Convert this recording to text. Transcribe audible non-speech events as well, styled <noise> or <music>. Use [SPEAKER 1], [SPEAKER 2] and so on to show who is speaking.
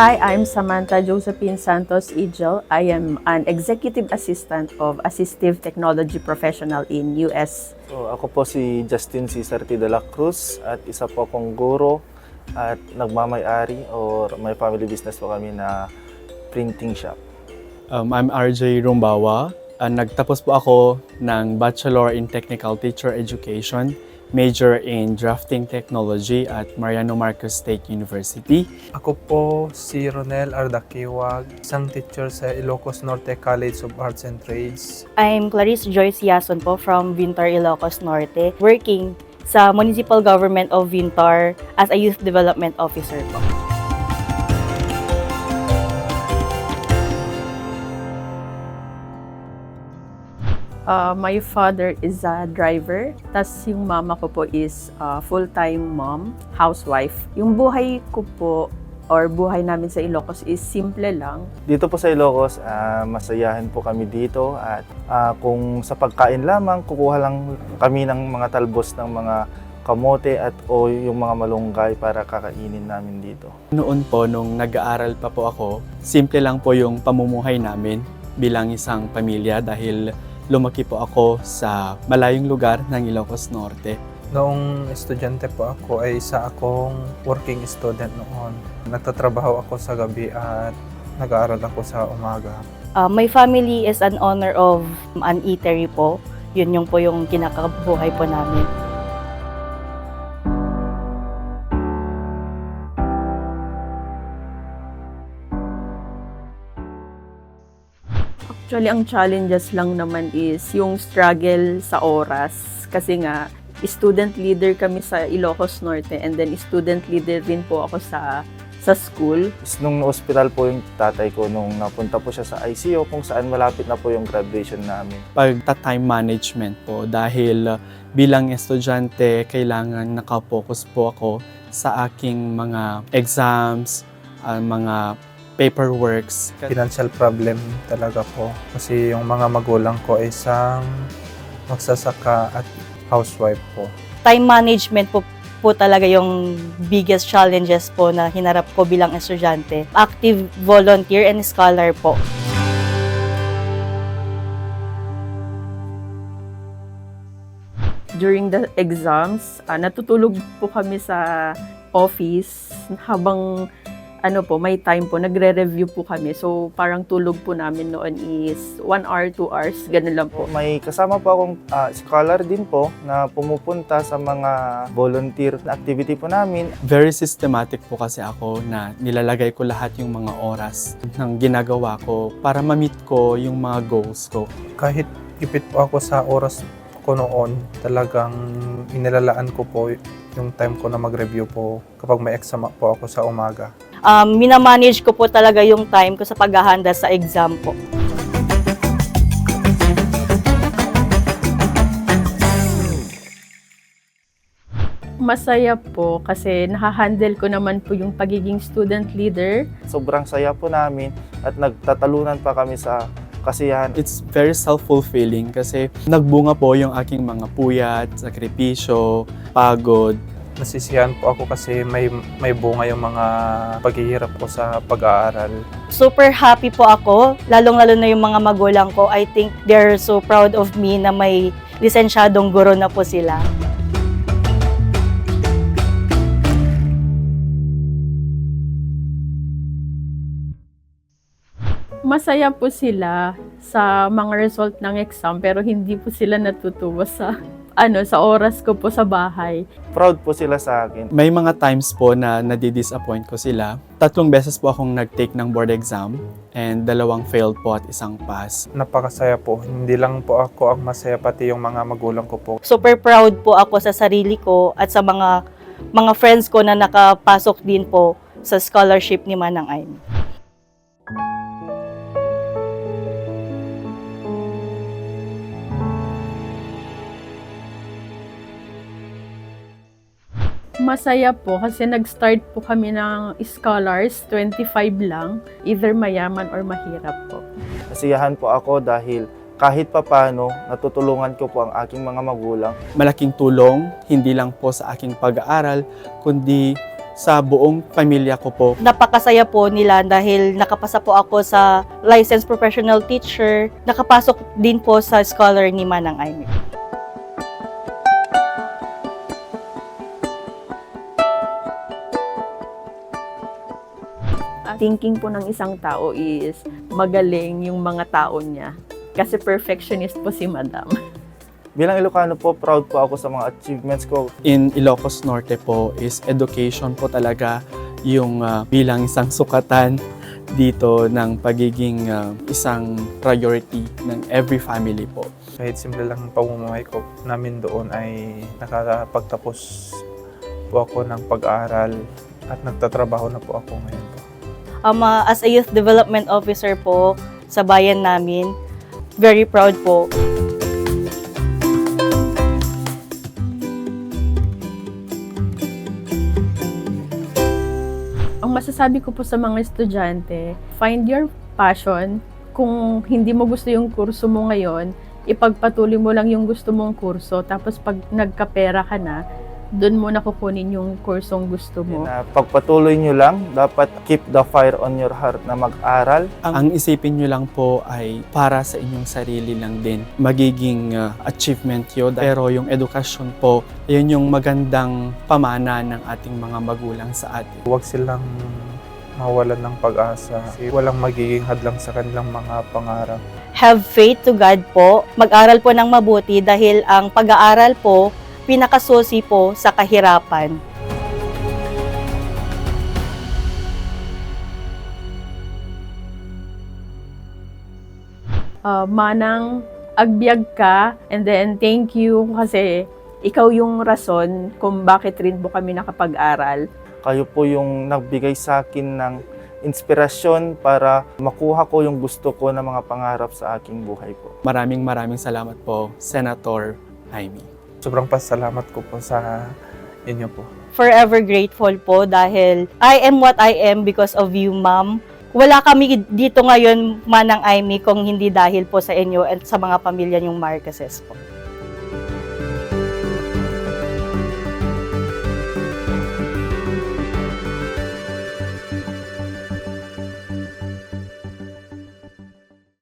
[SPEAKER 1] Hi, I'm Samantha Josephine Santos Ijel. I am an executive assistant of Assistive Technology Professional in US.
[SPEAKER 2] So, ako po si Justin Cesar T. de la Cruz at isa po akong guro at nagmamay-ari or may family business po kami na printing shop.
[SPEAKER 3] Um, I'm RJ Rumbawa. Uh, nagtapos po ako ng Bachelor in Technical Teacher Education, major in Drafting Technology at Mariano Marcos State University.
[SPEAKER 4] Ako po si Ronel Ardakiwag, isang teacher sa Ilocos Norte College of Arts and Trades.
[SPEAKER 5] I'm Clarice Joyce Yason po from Vintar, Ilocos Norte, working sa Municipal Government of Vintar as a Youth Development Officer po.
[SPEAKER 1] Uh, my father is a driver, tas yung mama ko po is uh, full-time mom, housewife. Yung buhay ko po or buhay namin sa Ilocos is simple lang.
[SPEAKER 2] Dito po sa Ilocos, ah, masayahin po kami dito at ah, kung sa pagkain lamang, kukuha lang kami ng mga talbos ng mga kamote at o yung mga malunggay para kakainin namin dito.
[SPEAKER 3] Noon po, nung nag-aaral pa po ako, simple lang po yung pamumuhay namin bilang isang pamilya dahil lumaki po ako sa malayong lugar ng Ilocos Norte.
[SPEAKER 4] Noong estudyante po ako ay isa akong working student noon. Nagtatrabaho ako sa gabi at nag-aaral ako sa umaga.
[SPEAKER 5] Uh, my family is an owner of an eatery po. Yun yung po yung kinakabuhay po namin.
[SPEAKER 1] Actually, ang challenges lang naman is yung struggle sa oras. Kasi nga, student leader kami sa Ilocos Norte and then student leader din po ako sa sa school.
[SPEAKER 2] Is Nung na-hospital po yung tatay ko, nung napunta po siya sa ICU, kung saan malapit na po yung graduation namin.
[SPEAKER 3] Pagta-time management po dahil uh, bilang estudyante, kailangan nakapokus po ako sa aking mga exams, uh, mga paperworks.
[SPEAKER 4] Financial problem talaga po. Kasi yung mga magulang ko ay isang magsasaka at housewife po.
[SPEAKER 5] Time management po po talaga yung biggest challenges po na hinarap ko bilang estudyante. Active volunteer and scholar po.
[SPEAKER 1] During the exams, ah, natutulog po kami sa office habang ano po, may time po, nagre-review po kami. So, parang tulog po namin noon is 1 hour, 2 hours, ganun lang po.
[SPEAKER 2] May kasama po akong ah, scholar din po na pumupunta sa mga volunteer na activity po namin.
[SPEAKER 3] Very systematic po kasi ako na nilalagay ko lahat yung mga oras ng ginagawa ko para ma-meet ko yung mga goals ko.
[SPEAKER 4] Kahit ipit po ako sa oras ko noon, talagang inilalaan ko po yung time ko na mag-review po kapag may exam po ako sa umaga.
[SPEAKER 5] Um, minamanage ko po talaga yung time ko sa paghahanda sa exam po.
[SPEAKER 1] Masaya po kasi nakahandle ko naman po yung pagiging student leader.
[SPEAKER 2] Sobrang saya po namin at nagtatalunan pa kami sa kasiyahan.
[SPEAKER 3] It's very self-fulfilling kasi nagbunga po yung aking mga puyat, sakripisyo, pagod,
[SPEAKER 4] Nasisiyahan po ako kasi may, may bunga yung mga paghihirap ko sa pag-aaral.
[SPEAKER 5] Super happy po ako, lalong-lalo na yung mga magulang ko. I think they're so proud of me na may lisensyadong guro na po sila.
[SPEAKER 1] Masaya po sila sa mga result ng exam pero hindi po sila natutuwa sa ano sa oras ko po sa bahay.
[SPEAKER 2] Proud po sila sa akin.
[SPEAKER 3] May mga times po na nadi-disappoint ko sila. Tatlong beses po akong nag-take ng board exam and dalawang failed po at isang pass.
[SPEAKER 4] Napakasaya po. Hindi lang po ako ang masaya, pati yung mga magulang ko po.
[SPEAKER 5] Super proud po ako sa sarili ko at sa mga mga friends ko na nakapasok din po sa scholarship ni Manang Aimee.
[SPEAKER 1] Masaya po kasi nag-start po kami ng scholars, 25 lang, either mayaman or mahirap po.
[SPEAKER 2] Nasiyahan po ako dahil kahit papano natutulungan ko po ang aking mga magulang.
[SPEAKER 3] Malaking tulong, hindi lang po sa aking pag-aaral, kundi sa buong pamilya ko po.
[SPEAKER 5] Napakasaya po nila dahil nakapasa po ako sa licensed professional teacher. Nakapasok din po sa scholar ni Manang Aimee.
[SPEAKER 1] Thinking po ng isang tao is magaling yung mga tao niya. Kasi perfectionist po si Madam. <laughs>
[SPEAKER 2] Bilang Ilocano po, proud po ako sa mga achievements ko.
[SPEAKER 3] In Ilocos Norte po is education po talaga yung ah, bilang isang sukatan dito ng pagiging ah, isang priority ng every family po.
[SPEAKER 4] Kahit simple lang ang pamumuhay ko namin doon ay nakakapagtapos po ako ng pag-aaral at nagtatrabaho na po ako ngayon.
[SPEAKER 5] Um, uh, as a youth development officer po sa bayan namin, very proud po.
[SPEAKER 1] Ang masasabi ko po sa mga estudyante, find your passion. Kung hindi mo gusto yung kurso mo ngayon, ipagpatuloy mo lang yung gusto mong kurso. Tapos pag nagkapera ka na, doon mo na kukunin yung kursong gusto mo.
[SPEAKER 2] Na pagpatuloy nyo lang, dapat keep the fire on your heart na mag-aral.
[SPEAKER 3] Ang, ang isipin nyo lang po ay para sa inyong sarili lang din. Magiging ah, achievement yun. Pero yung edukasyon po, yun yung magandang pamana ng ating mga magulang sa atin.
[SPEAKER 4] Huwag silang mawalan ng pag-asa. Kasi walang magiging hadlang sa kanilang mga pangarap.
[SPEAKER 5] Have faith to God po. Mag-aral po ng mabuti dahil ang pag-aaral po, pinakasusi po sa kahirapan.
[SPEAKER 1] uh, manang agbyag ka and then thank you kasi ikaw yung rason kung bakit rin po kami nakapag-aral.
[SPEAKER 2] Kayo po yung nagbigay sa akin ng inspirasyon para makuha ko yung gusto ko na mga pangarap sa aking buhay po.
[SPEAKER 3] Maraming maraming salamat po, Senator Jaime.
[SPEAKER 4] Sobrang pasalamat ko po sa inyo po.
[SPEAKER 5] Forever grateful po dahil I am what I am because of you, ma'am. Wala kami dito ngayon, Manang Aimee, kung hindi dahil po sa inyo at sa mga pamilya niyong Marqueses po.